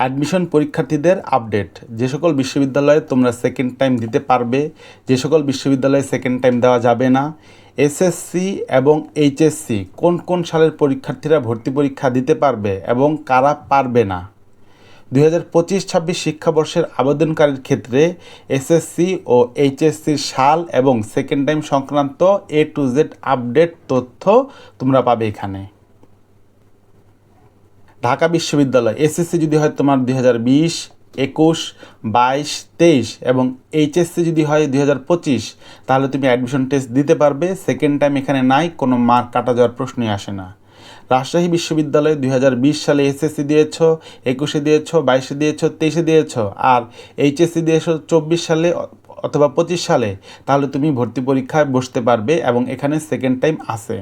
Admission পরীক্ষার্থীদের update যে সকল বিশ্ববিদ্যালয়ে তোমরা সেকেন্ড টাইম দিতে পারবে, যে সকল বিশ্ববিদ্যালয়ে সেকেন্ড টাইম দেওয়া যাবে না এসএসসি এবং এইচএসসি কোন কোন সালের পরীক্ষার্থীরা ভর্তি পরীক্ষা দিতে পারবে এবং কারা পারবে না? দুই হাজার পঁচিশ, ছাব্বিশ শিক্ষাবর্ষের আবেদনকারীর ক্ষেত্রে এসএসসি ও এইচএসসির সাল এবং সেকেন্ড টাইম সংক্রান্ত এ টু জেড আপডেট তথ্য তোমরা পাবে এখানে। ঢাকা বিশ্ববিদ্যালয় এসএসসি যদি হয় তোমার দুই হাজার বিশ, একুশ, বাইশ, তেইশ এবং এইচএসসি যদি হয় দুই হাজার পঁচিশ, তাহলে তুমি অ্যাডমিশন টেস্ট দিতে পারবে। সেকেন্ড টাইম এখানে নাই, কোনো মার্ক কাটা যাওয়ার প্রশ্নই আসে না। রাজশাহী বিশ্ববিদ্যালয়ে দুই হাজার বিশ সালে এসএসসি দিয়েছ, একুশে দিয়েছ, বাইশে দিয়েছ, তেইশে দিয়েছ আর এইচএসসি দিয়েছ চব্বিশ সালে অথবা পঁচিশ সালে, তাহলে তুমি ভর্তি পরীক্ষায় বসতে পারবে এবং এখানে সেকেন্ড টাইম আছে।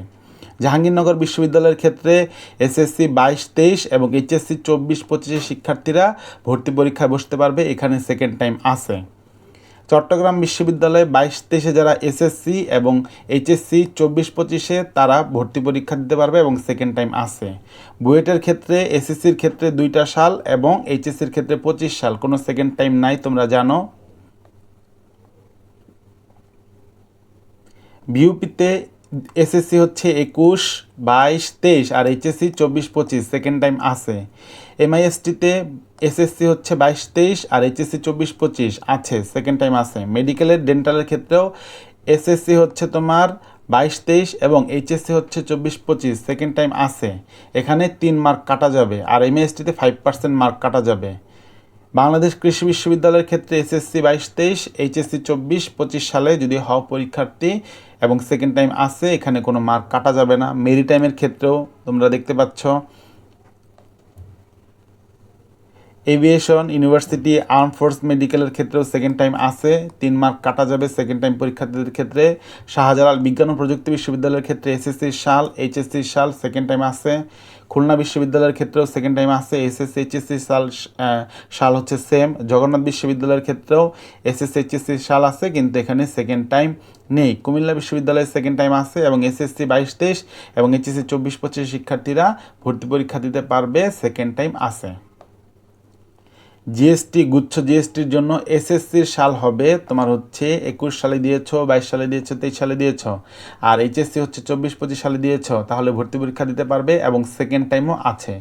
জাহাঙ্গীরনগর বিশ্ববিদ্যালয়ের ক্ষেত্রে এসএসসি বাইশ, তেইশ এবং এইচএসসি চব্বিশ, পঁচিশে শিক্ষার্থীরা ভর্তি পরীক্ষায় বসতে পারবে। এখানে সেকেন্ড টাইম আছে। চট্টগ্রাম বিশ্ববিদ্যালয়ে বাইশ, তেইশে যারা এসএসসি এবং এইচএসসি চব্বিশ, পঁচিশে তারা ভর্তি পরীক্ষা দিতে পারবে এবং সেকেন্ড টাইম আছে। বুয়েটের ক্ষেত্রে এসএসসির ক্ষেত্রে দুইটা সাল এবং এইচএসসির ক্ষেত্রে পঁচিশ সাল। কোনো সেকেন্ড টাইম নাই, তোমরা জানো। বিউপিতে এসএসসি হচ্ছে একুশ, বাইশ, তেইশ আর এইচএসসি চব্বিশ, পঁচিশ। সেকেন্ড টাইম আছে। এমআইএসটিতে এসএসসি হচ্ছে বাইশ, তেইশ আর এইচএসসি চব্বিশ, পঁচিশ আছে। সেকেন্ড টাইম আছে। মেডিকেলের ডেন্টালের ক্ষেত্রেও এসএসসি হচ্ছে তোমার বাইশ, তেইশ এবং এইচএসসি হচ্ছে চব্বিশ, পঁচিশ। সেকেন্ড টাইম আছে। এখানে তিন মার্ক কাটা যাবে। আর এমএএসটিতে ফাইভ পার্সেন্ট মার্ক কাটা যাবে। বাংলাদেশ কৃষি বিশ্ববিদ্যালয়ের ক্ষেত্রে এসএসসি বাইশ তেইশ, এইচএসসি চব্বিশ, পঁচিশ সালে যদি হও পরীক্ষার্থী এবং সেকেন্ড টাইম আসে এখানে কোনো মার্ক কাটা যাবে না। মেরি টাইমের ক্ষেত্রেও তোমরা দেখতে পাচ্ছ। এভিয়েশন ইউনিভার্সিটি আর্ম ফোর্স মেডিকেলের ক্ষেত্রেও সেকেন্ড টাইম আছে, তিন মার্ক কাটা যাবে সেকেন্ড টাইম পরীক্ষার্থীদের ক্ষেত্রে। শাহজালাল বিজ্ঞান ও প্রযুক্তি বিশ্ববিদ্যালয়ের ক্ষেত্রে এসএসসির সাল, এইচএসসির সাল, সেকেন্ড টাইম আছে। খুলনা বিশ্ববিদ্যালয়ের ক্ষেত্রেও সেকেন্ড টাইম আসছে এসএসসি এইচএসসি সাল সাল হচ্ছে সেম জগন্নাথ বিশ্ববিদ্যালয়ের ক্ষেত্রেও এসএসসি এইচএসসি সাল আছে, কিন্তু এখানে সেকেন্ড টাইম নেই। কুমিল্লা বিশ্ববিদ্যালয়ের সেকেন্ড টাইম আসে এবং এসএসসি বাইশ তেইশ এবং এইচএসসি চব্বিশ পঁচিশ শিক্ষার্থীরা ভর্তি পরীক্ষা দিতে পারবে সেকেন্ড টাইম আছে। জিএসটি গুচ্ছ জিএসটির জন্য এসএসসির সাল হবে তোমার হচ্ছে একুশ সালে দিয়েছ, বাইশ সালে দিয়েছ, তেইশ সালে দিয়েছ। আর এইচএসসি হচ্ছে চব্বিশ, পঁচিশ সালে দিয়েছ। তাহলে ভর্তি পরীক্ষা দিতে পারবে এবং সেকেন্ড টাইমও আছে।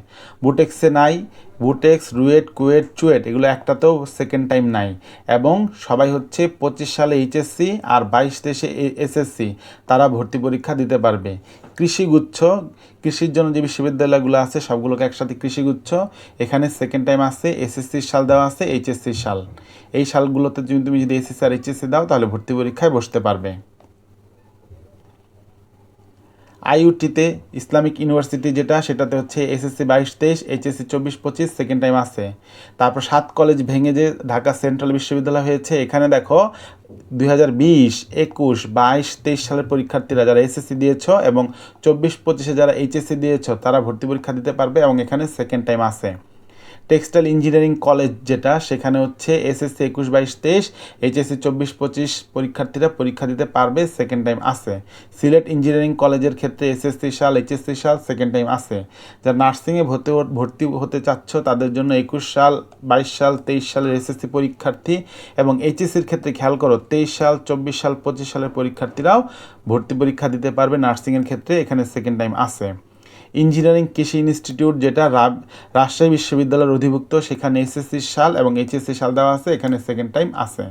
বুটেক্সে নাই বুটেক্স, রুয়েট, কুয়েট, চুয়েট, এগুলো একটাতেও সেকেন্ড টাইম নাই। এবং সবাই হচ্ছে পঁচিশ সালে এইচএসসি আর বাইশ দেশে এসএসসি তারা ভর্তি পরীক্ষা দিতে পারবে। কৃষিগুচ্ছ, কৃষির জন্য যে বিশ্ববিদ্যালয়গুলো আছে, সবগুলোকে একসাথে কৃষিগুচ্ছ। এখানে সেকেন্ড টাইম আছে এসএসসির সাল দেওয়া আছে এইচএসসির সাল। এই সালগুলোতে যদি তুমি যদি এসএসসি আর এইচএসসি দাও, তাহলে ভর্তি পরীক্ষায় বসতে পারবে। আইইউটিতে ইসলামিক ইউনিভার্সিটি যেটা, সেটাতে হচ্ছে এসএসসি বাইশ, তেইশ, এইচএসসি চব্বিশ, পঁচিশ, সেকেন্ড টাইম আছে। তারপর সাত কলেজ ভেঙে যে ঢাকা সেন্ট্রাল বিশ্ববিদ্যালয় হয়েছে, এখানে দেখো দুই হাজার বিশ, একুশ, বাইশ, তেইশ সালের পরীক্ষার্থীরা যারা এসএসসি দিয়েছ এবং চব্বিশ, পঁচিশে যারা এইচএসসি দিয়েছ, তারা ভর্তি পরীক্ষা দিতে পারবে এবং এখানে সেকেন্ড টাইম আছে। টেক্সটাইল ইঞ্জিনিয়ারিং কলেজ যেটা, সেখানে হচ্ছে এসএসসি একুশ বাইশ তেইশ, এইচএসসি চব্বিশ পঁচিশ পরীক্ষার্থীরা পরীক্ষা দিতে পারবে সেকেন্ড টাইম আছে। সিলেট ইঞ্জিনিয়ারিং কলেজের ক্ষেত্রে এসএসসি সাল, এইচএসসি সাল সেকেন্ড টাইম আছে। যারা নার্সিংয়ে ভর্তি ভর্তি হতে চাচ্ছ, তাদের জন্য একুশ সাল, বাইশ সাল, তেইশ সালের এসএসসি পরীক্ষার্থী এবং এইচএসসির ক্ষেত্রে খেয়াল করো, তেইশ সাল, চব্বিশ সাল, পঁচিশ সালের পরীক্ষার্থীরাও ভর্তি পরীক্ষা দিতে পারবে নার্সিংয়ের ক্ষেত্রে, এখানে সেকেন্ড টাইম আছে। ইঞ্জিনিয়ারিং কৃষি ইনস্টিটিউট, যেটা রাজশাহী বিশ্ববিদ্যালয়ের অধিভুক্ত, সেখানে এসএসসি সাল এবং এইচএসসি সাল দেওয়া আছে, এখানে সেকেন্ড টাইম আছে।